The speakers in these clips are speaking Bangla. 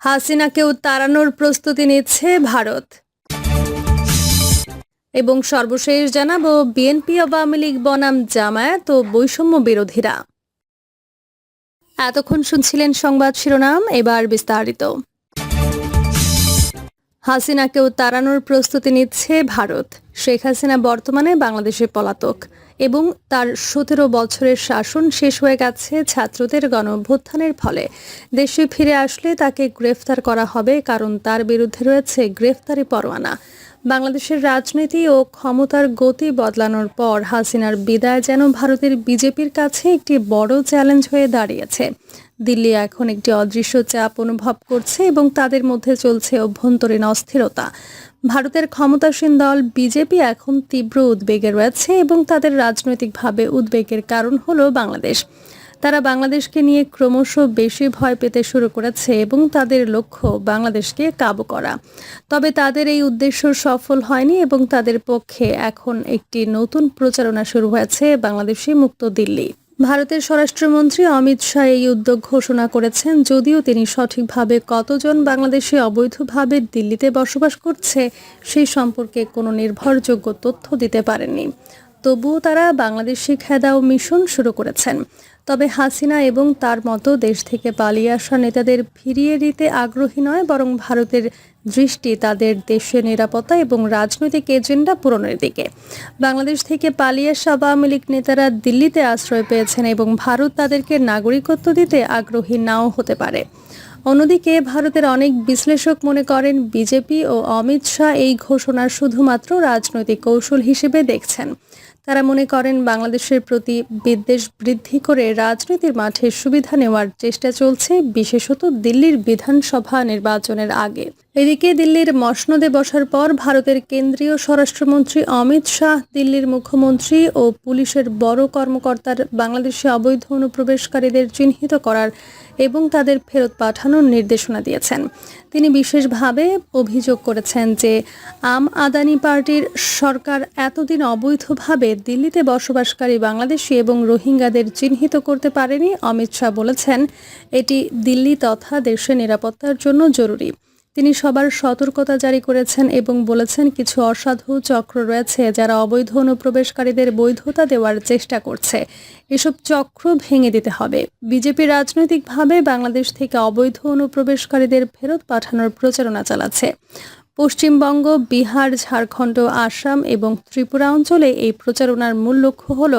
হাসিনাকেও তাড়ানোর প্রস্তুতি নিচ্ছে ভারত। এবং সর্বশেষ জানাব, বিএনপি আওয়ামী লীগ বনাম জামায়াত ও বৈষম্য বিরোধীরা। এতক্ষণ শুনছিলেন সংবাদ শিরোনাম, এবার বিস্তারিত। হাসিনাকেও তাড়ানোর প্রস্তুতি নিচ্ছে ভারত। শেখ হাসিনা বর্তমানে বাংলাদেশে পলাতক। এবং তার সতেরো বছরের শাসন শেষ হয়ে গেছে ছাত্রদের গণঅভ্যুত্থানের ফলে। দেশে ফিরে আসলে তাকে গ্রেফতার করা হবে, কারণ তার বিরুদ্ধে রয়েছে গ্রেফতারি পরোয়ানা। বাংলাদেশের রাজনীতি ও ক্ষমতার গতি বদলানোর পর হাসিনার বিদায় যেন ভারতের বিজেপির কাছে একটি বড় চ্যালেঞ্জ হয়ে দাঁড়িয়েছে। দিল্লি এখন একটি অদৃশ্য চাপ অনুভব করছে এবং তাদের মধ্যে চলছে অভ্যন্তরীণ অস্থিরতা। ভারতের ক্ষমতাসীন দল বিজেপি এখন তীব্র উদ্বেগে রয়েছে এবং তাদের রাজনৈতিকভাবে উদ্বেগের কারণ হলো বাংলাদেশ। তারা বাংলাদেশকে নিয়ে ক্রমশ বেশি ভয় পেতে শুরু করেছে এবং তাদের লক্ষ্য বাংলাদেশকে কাবু করা। তবে তাদের এই উদ্দেশ্য সফল হয়নি এবং তাদের পক্ষে এখন একটি নতুন প্রচারণা শুরু হয়েছে বাংলাদেশি মুক্ত দিল্লি। ভারতের স্বরাষ্ট্রমন্ত্রী অমিত শাহ এই উদ্যোগ ঘোষণা করেছেন, যদিও তিনি সঠিকভাবে কতজন বাংলাদেশে অবৈধভাবে দিল্লিতে বসবাস করছে সেই সম্পর্কে কোনো নির্ভরযোগ্য তথ্য দিতে পারেননি। তবুও তারা বাংলাদেশি খেদা ও মিশন শুরু করেছেন। তবে হাসিনা এবং তার মতো দেশ থেকে পালিয়ে আসা নেতাদের ফিরিয়ে দিতে আগ্রহী নয়, বরং ভারতের দৃষ্টি তাদের দেশের নিরাপত্তা এবং রাজনৈতিক এজেন্ডা পূরণের দিকে। বাংলাদেশ থেকে পালিয়ে আসা আওয়ামী লীগ নেতারা দিল্লিতে আশ্রয় পেয়েছেন এবং ভারত তাদেরকে নাগরিকত্ব দিতে আগ্রহী নাও হতে পারে। অন্যদিকে ভারতের অনেক বিশ্লেষক মনে করেন, বিজেপি ও অমিত শাহ এই ঘোষণা শুধুমাত্র রাজনৈতিক কৌশল হিসেবে দেখছেন। তারা মনে করেন, বাংলাদেশের প্রতি বিদ্বেষ বৃদ্ধি করে রাজনীতির মাঠে সুবিধা নেওয়ার চেষ্টা চলছে, বিশেষত দিল্লির বিধানসভা নির্বাচনের আগে। এদিকে দিল্লির মসনদে বসার পর ভারতের কেন্দ্রীয় স্বরাষ্ট্রমন্ত্রী অমিত শাহ, দিল্লির মুখ্যমন্ত্রী ও পুলিশের বড় কর্মকর্তার বাংলাদেশে অবৈধ অনুপ্রবেশকারীদের চিহ্নিত করার এবং তাদের ফেরত পাঠানোর নির্দেশনা দিয়েছেন। তিনি বিশেষভাবে অভিযোগ করেছেন যে, আম আদানি পার্টির সরকার এতদিন অবৈধভাবে দিল্লিতে বসবাসকারী বাংলাদেশি এবং রোহিঙ্গাদের চিহ্নিত করতে পারেনি, অমিত শাহ বলেছেন। এটি দিল্লি তথা দেশের নিরাপত্তার জন্য জরুরি। তিনি সবার সতর্কতা জারি করেছেন এবং বলেছেন কিছু অসাধু চক্র রয়েছে যারা অবৈধ অনুপ্রবেশকারীদের বৈধতা দেওয়ার চেষ্টা করছে। এসব চক্র ভেঙে দিতে হবে। বিজেপি রাজনৈতিকভাবে বাংলাদেশ থেকে অবৈধ অনুপ্রবেশকারীদের ফেরত পাঠানোর প্রচারণা চালাচ্ছে। পশ্চিমবঙ্গ, বিহার, ঝাড়খণ্ড, আসাম এবং ত্রিপুরা অঞ্চলে এই প্রচারণার মূল লক্ষ্য হল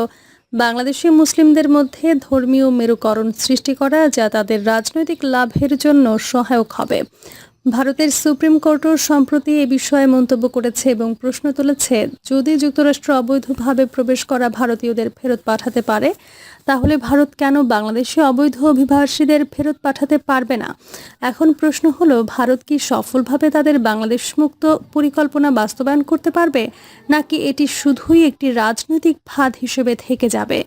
বাংলাদেশি মুসলিমদের মধ্যে ধর্মীয় মেরুকরণ সৃষ্টি করা, যা তাদের রাজনৈতিক লাভের জন্য সহায়ক হবে। ভারতের সুপ্রিম কোর্টও সম্প্রতি এ বিষয়ে মন্তব্য করেছে এবং প্রশ্ন তুলেছে, যদি যুক্তরাষ্ট্র অবৈধভাবে প্রবেশ করা ভারতীয়দের ফেরত পাঠাতে পারে, তাহলে ভারত কেন বাংলাদেশে অবৈধ অভিবাসীদের ফেরত পাঠাতে পারবে না? এখন প্রশ্ন হলো, ভারত কি সফলভাবে তাদের বাংলাদেশ মুক্ত পরিকল্পনা বাস্তবায়ন করতে পারবে, নাকি এটি শুধুই একটি রাজনৈতিক ফাঁদ হিসেবে থেকে যাবে?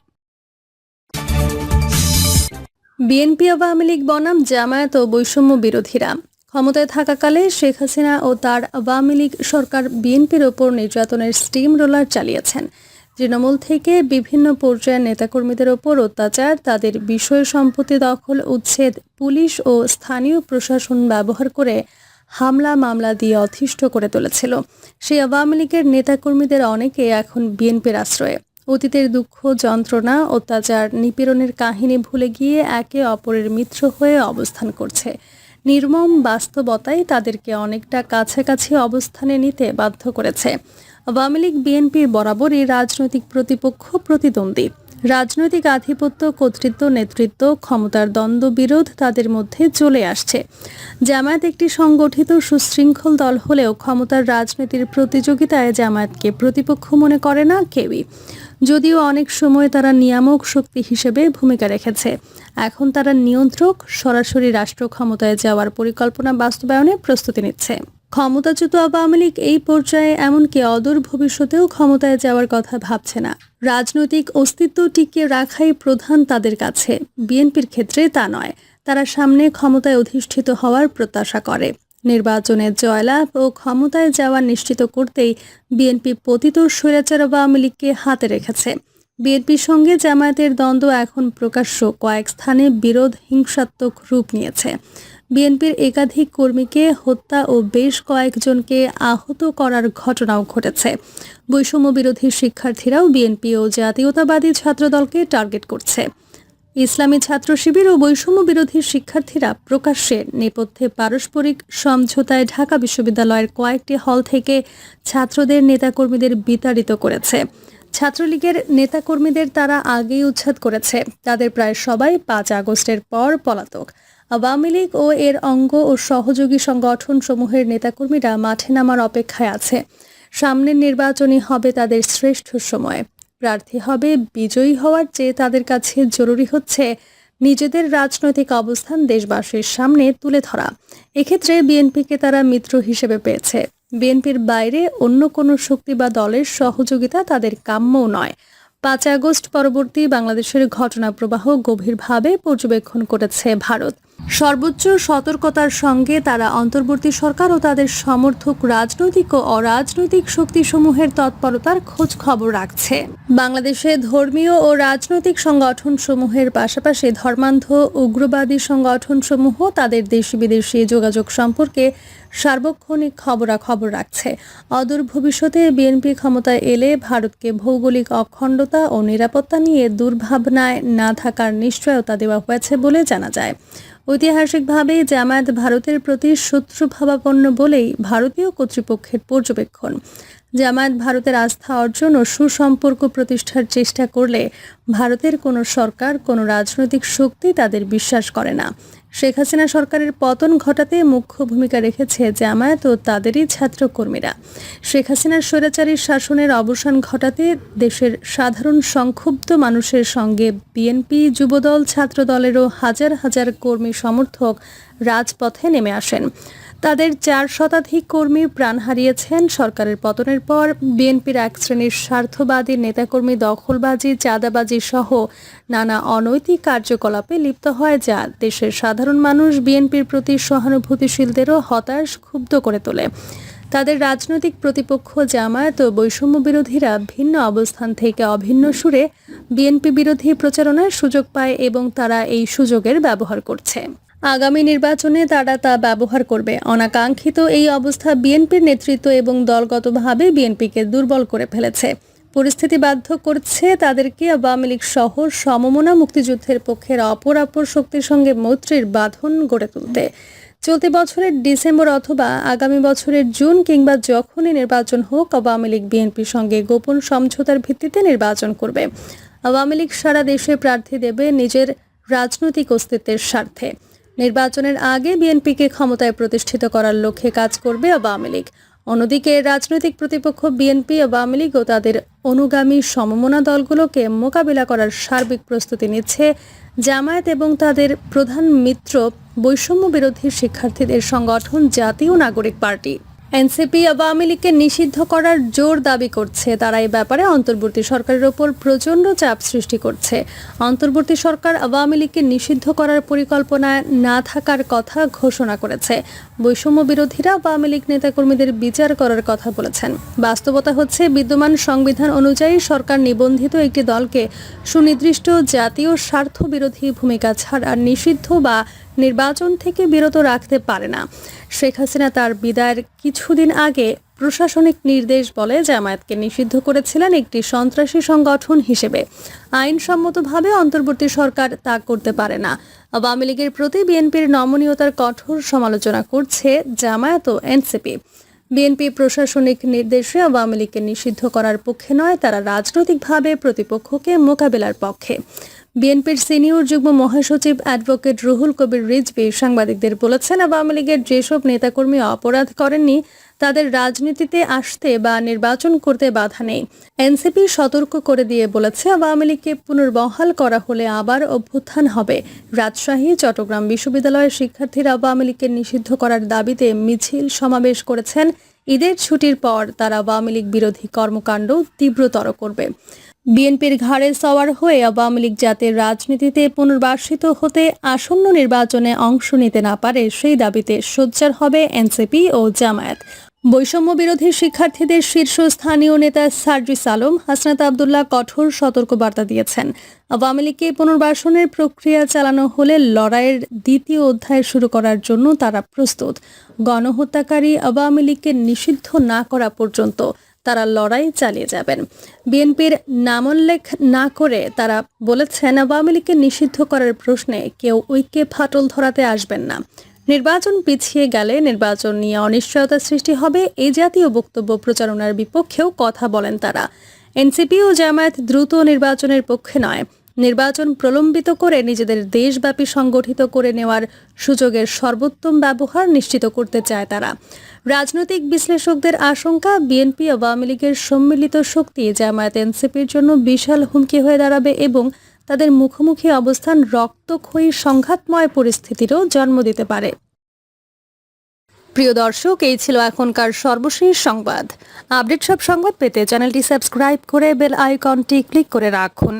বিএনপি আওয়ামী লীগ বনাম জামায়াত ও বৈষম্য বিরোধীরা ক্ষমতায় থাকাকালে শেখ হাসিনা ও তার আওয়ামী লীগ সরকার বিএনপির ওপর নির্যাতনের স্টিম রোলার চালিয়েছেন। তৃণমূল থেকে বিভিন্ন পর্যায়ের নেতাকর্মীদের ওপর অত্যাচার, তাদের বিষয় সম্পত্তি দখল, উচ্ছেদ, পুলিশ ও স্থানীয় প্রশাসন ব্যবহার করে হামলা মামলা দিয়ে অতিষ্ঠ করে তুলেছিল। সেই আওয়ামী লীগের নেতাকর্মীদের অনেকে এখন বিএনপির আশ্রয়ে। অতীতের দুঃখ, যন্ত্রণা, অত্যাচার, নিপীড়নের কাহিনী ভুলে গিয়ে একে অপরের মিত্র হয়ে অবস্থান করছে। নির্মম বাস্তবতাই তাদেরকে অনেকটা কাছাকাছি অবস্থানে নিতে বাধ্য করেছে। আওয়ামী লীগ, বিএনপির বরাবরই রাজনৈতিক প্রতিপক্ষ প্রতিদ্বন্দ্বী। রাজনৈতিক আধিপত্য, কর্তৃত্ব, নেতৃত্ব, ক্ষমতার দ্বন্দ্ব, বিরোধ তাদের মধ্যে চলে আসছে। জামায়াত একটি সংগঠিত সুশৃঙ্খল দল হলেও ক্ষমতার রাজনীতির প্রতিযোগিতায় জামায়াতকে প্রতিপক্ষ মনে করে না কেউই। যদিও অনেক সময় তারা নিয়ামক শক্তি হিসেবে ভূমিকা রেখেছে। এখন তারা নিয়ন্ত্রক, সরাসরি রাষ্ট্র ক্ষমতায় যাওয়ার পরিকল্পনা বাস্তবায়নে প্রস্তুতি নিচ্ছে। ক্ষমতাচ্যুত আওয়ামী লীগ এই পর্যায়ে এমনকি অদূর ভবিষ্যতেও ক্ষমতায় যাওয়ার কথা ভাবছে না। রাজনৈতিক অস্তিত্ব টিকিয়ে রাখাই প্রধান তাদের কাছে। বিএনপির ক্ষেত্রে তা নয়। তারা সামনে ক্ষমতায় অধিষ্ঠিত হওয়ার প্রত্যাশা করে। নির্বাচনে জয়লাভ ও ক্ষমতায় যাওয়া নিশ্চিত করতেই বিএনপি পতিত স্বৈরাচার আওয়ামী লীগকে হাতে রেখেছে। বিএনপির সঙ্গে জামায়াতের দ্বন্দ্ব এখন প্রকাশ্য কয়েক স্থানে বিরোধ হিংসাত্মক রূপ নিয়েছে। বিএনপির একাধিক কর্মীকে হত্যা ও বেশ কয়েকজনকে আহত করার ঘটনাও ঘটেছে। বৈষম্য বিরোধী শিক্ষার্থীরাও বিএনপি ও জাতীয়তাবাদী ছাত্রদলকে টার্গেট করছে। ইসলামী ছাত্র শিবির ও বৈষম্য বিরোধী শিক্ষার্থীরা প্রকাশ্যে নেপথ্যে পারস্পরিক সমঝোতায় ঢাকা বিশ্ববিদ্যালয়ের কয়েকটি হল থেকে ছাত্রদের নেতাকর্মীদের বিতাড়িত করেছে। ছাত্রলীগের নেতাকর্মীদের তারা আগেই উচ্ছেদ করেছে। তাদের প্রায় সবাই পাঁচ আগস্টের পর পলাতক। আওয়ামী লীগ ও এর অঙ্গ ও সহযোগী সংগঠন সমূহের নেতাকর্মীরা মাঠে নামার অপেক্ষায় আছে। সামনের নির্বাচনই হবে তাদের শ্রেষ্ঠ সময়। প্রার্থী হবে বিজয়ী হওয়ার চেয়ে তাদের কাছে জরুরি হচ্ছে নিজেদের রাজনৈতিক অবস্থান দেশবাসীর সামনে তুলে ধরা। এক্ষেত্রে বিএনপিকে তারা মিত্র হিসেবে পেয়েছে। বিএনপির বাইরে অন্য কোনো শক্তি বা দলের সহযোগিতা তাদের কাম্যও নয়। পাঁচ আগস্ট পরবর্তী বাংলাদেশের ঘটনা প্রবাহ গভীরভাবে পর্যবেক্ষণ করেছে ভারত। সর্বোচ্চ সতর্কতার সঙ্গে তারা অন্তর্বর্তী সরকার ও তাদের সমর্থক রাজনৈতিক ও অরাজনৈতিক শক্তিসমূহের তৎপরতার খোঁজ খবর রাখছে। বাংলাদেশে ধর্মীয় ও রাজনৈতিক সংগঠন সমূহের পাশাপাশি ধর্মান্ধ উগ্রবাদী সংগঠন সমূহ তাদের দেশি বিদেশি যোগাযোগ সম্পর্কে সার্বক্ষণিক খবরাখবর রাখছে। অদূর ভবিষ্যতে বিএনপি ক্ষমতায় এলে ভারতকে ভৌগোলিক অখণ্ডতা ও নিরাপত্তা নিয়ে দুর্ভাবনায় না থাকার নিশ্চয়তা দেওয়া হয়েছে বলে জানা যায়। ঐতিহাসিকভাবেই জামায়াত ভারতের প্রতি শত্রুভাবাপন্ন বলেই ভারতীয় কর্তৃপক্ষের পর্যবেক্ষণ। জামায়াত ভারতের আস্থা অর্জন ও সুসম্পর্ক প্রতিষ্ঠার চেষ্টা করলে ভারতের কোনো সরকার, কোনো রাজনৈতিক শক্তি তাদের বিশ্বাস করে না। শেখ হাসিনা সরকারের পতন ঘটাতে মুখ্য ভূমিকা রেখেছে জামায়াত ও তাদেরই ছাত্রকর্মীরা। শেখ হাসিনার স্বৈরাচারী শাসনের অবসান ঘটাতে দেশের সাধারণ সংক্ষুব্ধ মানুষের সঙ্গে বিএনপি যুবদল ছাত্রদলেরও হাজার হাজার কর্মী সমর্থক রাজপথে নেমে আসেন। তাদের চার শতাধিক কর্মী প্রাণ হারিয়েছেন। সরকারের পতনের পর বিএনপির এক শ্রেণির স্বার্থবাদী নেতাকর্মী দখলবাজি, চাঁদাবাজি সহ নানা অনৈতিক কার্যকলাপে লিপ্ত হয় যা দেশের সাধারণ মানুষ বিএনপির প্রতি সহানুভূতিশীলদেরও হতাশ ক্ষুব্ধ করে তোলে। তাদের রাজনৈতিক প্রতিপক্ষ জামায়াত ও বৈষম্য বিরোধীরা ভিন্ন অবস্থান থেকে অভিন্ন সুরে বিএনপি বিরোধী প্রচারণার সুযোগ পায় এবং তারা এই সুযোগের ব্যবহার করছে। আগামী নির্বাচনে তারা তা ব্যবহার করবে। অনাকাঙ্ক্ষিত এই অবস্থা বিএনপির নেতৃত্ব এবং দলগতভাবে বিএনপিকে দুর্বল করে ফেলেছে। পরিস্থিতি বাধ্য করছে তাদেরকে আওয়ামী লীগ সহ সমমনা মুক্তিযুদ্ধের পক্ষের অপর অপর শক্তির সঙ্গে মৈত্রীর বাঁধন গড়ে তুলতে। চলতি বছরের ডিসেম্বর অথবা আগামী বছরের জুন কিংবা যখনই নির্বাচন হোক, আওয়ামী লীগ বিএনপির সঙ্গে গোপন সমঝোতার ভিত্তিতে নির্বাচন করবে। আওয়ামী লীগ সারা দেশে প্রার্থী দেবে নিজের রাজনৈতিক অস্তিত্বের স্বার্থে। নির্বাচনের আগে বিএনপিকে ক্ষমতায় প্রতিষ্ঠিত করার লক্ষ্যে কাজ করবে আওয়ামী লীগ। অন্যদিকে রাজনৈতিক প্রতিপক্ষ বিএনপি, আওয়ামী লীগ ও তাদের অনুগামী সমমনা দলগুলোকে মোকাবিলা করার সার্বিক প্রস্তুতি নিচ্ছে জামায়াত এবং তাদের প্রধান মিত্র বৈষম্য বিরোধী শিক্ষার্থীদের সংগঠন জাতীয় নাগরিক পার্টি। এনসিপি আওয়ামী লীগকে নিষিদ্ধ করার জোর দাবি করছে। তারা এই ব্যাপারে অন্তর্বর্তী সরকারের ওপর প্রচণ্ড চাপ সৃষ্টি করছে। অন্তর্বর্তী সরকার আওয়ামী লীগকে নিষিদ্ধ করার পরিকল্পনায় না থাকার কথা ঘোষণা করেছে। বৈষম্য বিরোধীরা আওয়ামী লীগ নেতাকর্মীদের বিচার করার কথা বলেছেন। বাস্তবতা হচ্ছে, বিদ্যমান সংবিধান অনুযায়ী সরকার নিবন্ধিত একটি দলকে সুনির্দিষ্ট জাতীয় স্বার্থ বিরোধী ভূমিকা ছাড়া নিষিদ্ধ বা নির্বাচন থেকে বিরত রাখতে পারে না। শেখ হাসিনা তার বিদায়ের কিছুদিন আগে প্রশাসনিক নির্দেশ বলে জামায়াতকে নিষিদ্ধ করেছিলেন একটি সন্ত্রাসী সংগঠন হিসেবে। আইনসম্মতভাবে অন্তর্বর্তী সরকার তা করতে পারে না। আওয়ামী লীগের প্রতি বিএনপির নমনীয়তার কঠোর সমালোচনা করছে জামায়াত ও এনসিপি। বিএনপি প্রশাসনিক নির্দেশে আওয়ামী লীগকে নিষিদ্ধ করার পক্ষে নয়, তারা রাজনৈতিকভাবে প্রতিপক্ষকে মোকাবেলার পক্ষে। বিএনপির সিনিয়র যুগ্ম মহাসচিব অ্যাডভোকেট রুহুল কবির রিজভি সাংবাদিকদের বলেছেন, আওয়ামী লীগের যেসব নেতাকর্মী অপরাধ করেননি, তাদের রাজনীতিতে আসতে বা নির্বাচন করতে বাধা নেই। এনসিপি সতর্ক করে দিয়ে বলেছে, আওয়ামী লীগকে পুনর্বহাল করা হলে আবার অভ্যুত্থান হবে। রাজশাহী, চট্টগ্রাম বিশ্ববিদ্যালয়ের শিক্ষার্থীরা আওয়ামী লীগকে নিষিদ্ধ করার দাবিতে মিছিল সমাবেশ করেছেন। ঈদের ছুটির পর তারা আওয়ামী লীগ বিরোধী কর্মকাণ্ড তীব্রতর করবে। বিএনপির ঘাড়ে সওয়ার হয়ে আওয়ামী লীগ যাতে রাজনীতিতে পুনর্বাসিত হতে আসন্ন নির্বাচনে অংশ নিতে না পারে সেই দাবিতে সোচ্চার হবে এনসিপি ও জামায়াত। বৈষম্য বিরোধী শিক্ষার্থীদের শীর্ষস্থানীয় নেতা সার্জিস আলম, হাসনাত আবদুল্লাহ কঠোর সতর্কবার্তা দিয়েছেন। আওয়ামী লীগকে পুনর্বাসনের প্রক্রিয়া চালানো হলে লড়াইয়ের দ্বিতীয় অধ্যায় শুরু করার জন্য তারা প্রস্তুত। গণহত্যাকারী আওয়ামী লীগকে নিষিদ্ধ না করা পর্যন্ত তারা লড়াই চালিয়ে যাবেন। বিএনপির নামোল্লেখ না করে তারা বলেছেন, আওয়ামী লীগকে নিষিদ্ধ করার প্রশ্নে কেউ ঐক্যে ফাটল ধরাতে আসবেন না। নির্বাচন পিছিয়ে গেলে নির্বাচন নিয়ে অনিশ্চয়তা সৃষ্টি হবে এই জাতীয় বক্তব্য প্রচারণার বিপক্ষেও কথা বলেন তারা। এনসিপি ও জামায়াত দ্রুত নির্বাচনের পক্ষে নয়। নির্বাচন প্রলম্বিত করে নিজেদের দেশব্যাপী সংগঠিত করে নেওয়ার সুযোগের সর্বোত্তম ব্যবহার নিশ্চিত করতে চায় তারা। রাজনৈতিক বিশ্লেষকদের আশঙ্কা, বিএনপি আওয়ামী লীগের সম্মিলিত শক্তি জামায়াত এনসিপির জন্য বিশাল হুমকি হয়ে দাঁড়াবে এবং তাদের মুখোমুখি অবস্থান রক্তক্ষয়ী সংঘাতময় পরিস্থিতিরও জন্ম দিতে পারে। প্রিয় দর্শক, এই ছিল এখনকার সর্বশেষ সংবাদ। আপডেট সব সংবাদ পেতে চ্যানেলটি সাবস্ক্রাইব করে বেল আইকনটি ক্লিক করে রাখুন।